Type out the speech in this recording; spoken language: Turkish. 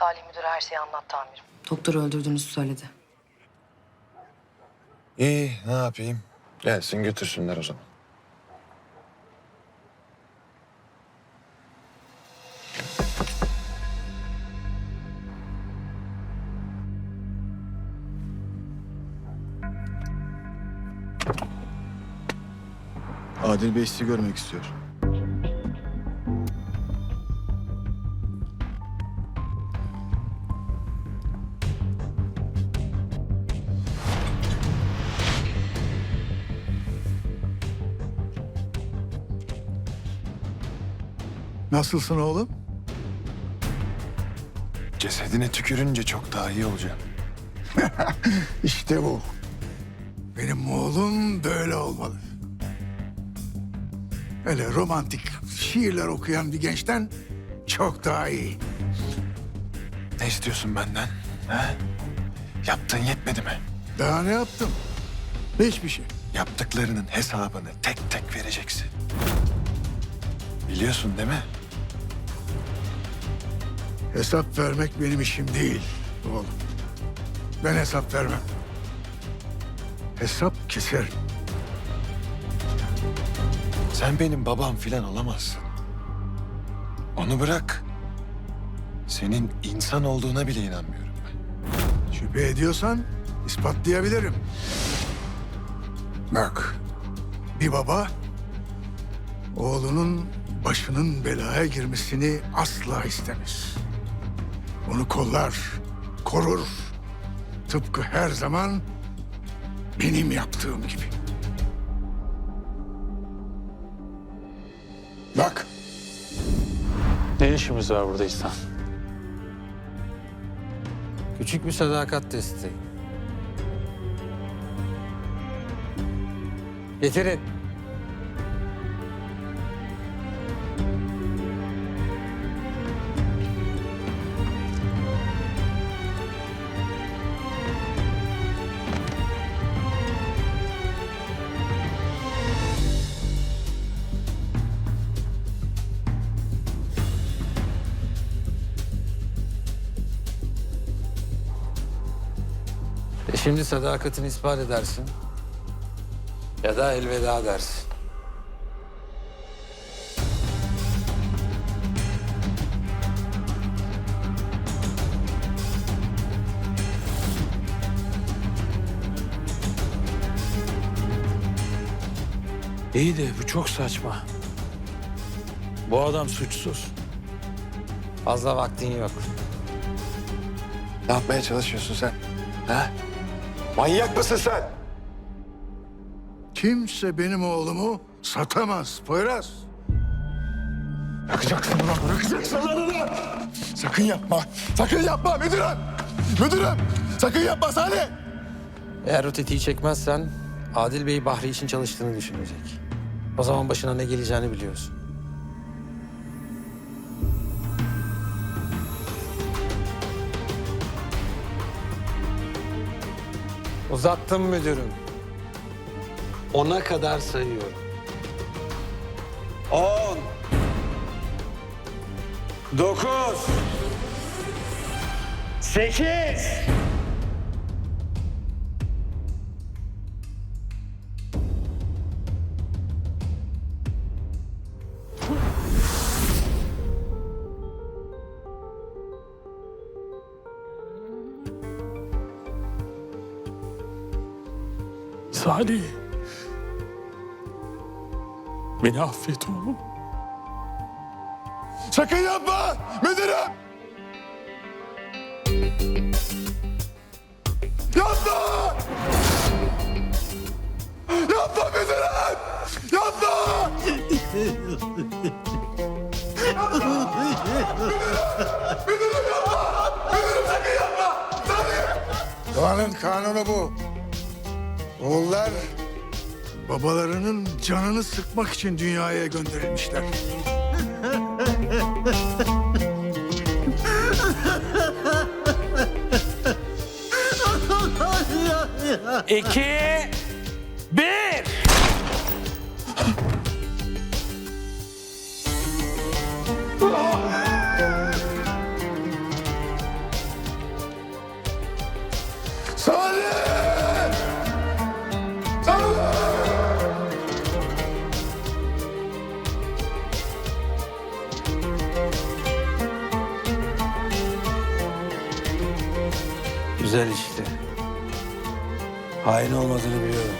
Salih müdüre her şeyi anlattı amirim. Doktoru öldürdüğünüzü söyledi. İyi ne yapayım? Gelsin götürsünler o zaman. Adil Bey sizi görmek istiyor. Nasılsın oğlum? Cesedine tükürünce çok daha iyi olacağım. İşte bu. Benim oğlum böyle olmalı. Öyle romantik şiirler okuyan bir gençten çok daha iyi. Ne istiyorsun benden? Ha? Yaptığın yetmedi mi? Daha ne yaptım? Hiçbir şey. Yaptıklarının hesabını tek tek vereceksin. Biliyorsun değil mi? Hesap vermek benim işim değil oğlum. Ben hesap vermem. Hesap keserim. Sen benim babam filan olamazsın. Onu bırak. Senin insan olduğuna bile inanmıyorum ben. Şüphe ediyorsan ispatlayabilirim. Bak, bir baba oğlunun başının belaya girmesini asla istemez. Onu kollar, korur. Tıpkı her zaman benim yaptığım gibi. Bak, Ne işimiz var burada İhsan? Küçük bir sadakat testi. Getirin. E şimdi sadakatini ispat edersin. Ya da elveda dersin. İyi de bu çok saçma. Bu adam suçsuz. Fazla vaktin yok. Ne yapmaya çalışıyorsun sen? Ha? Manyak mısın sen? kimse benim oğlumu satamaz Poyraz. Bırakacaksın ulan, bırakacaksın lan ulan! Sakın yapma, sakın yapma müdürüm! Müdürüm, sakın yapma Salih! Eğer o tetiği çekmezsen Adil Bey Bahri için çalıştığını düşünecek. O zaman başına ne geleceğini biliyorsun. Uzattım müdürüm. Ona kadar sayıyorum. On. Dokuz. Sekiz. Salih. Beni affet oğlum. Sakın yapma müdürüm! Yapma! Yapma müdürüm! Yapma! Doğanın kanunu bu. Oğullar babalarının canını sıkmak için dünyaya gönderilmişler. İki. Bir. Güzel işte. Hain olmadığını biliyorum.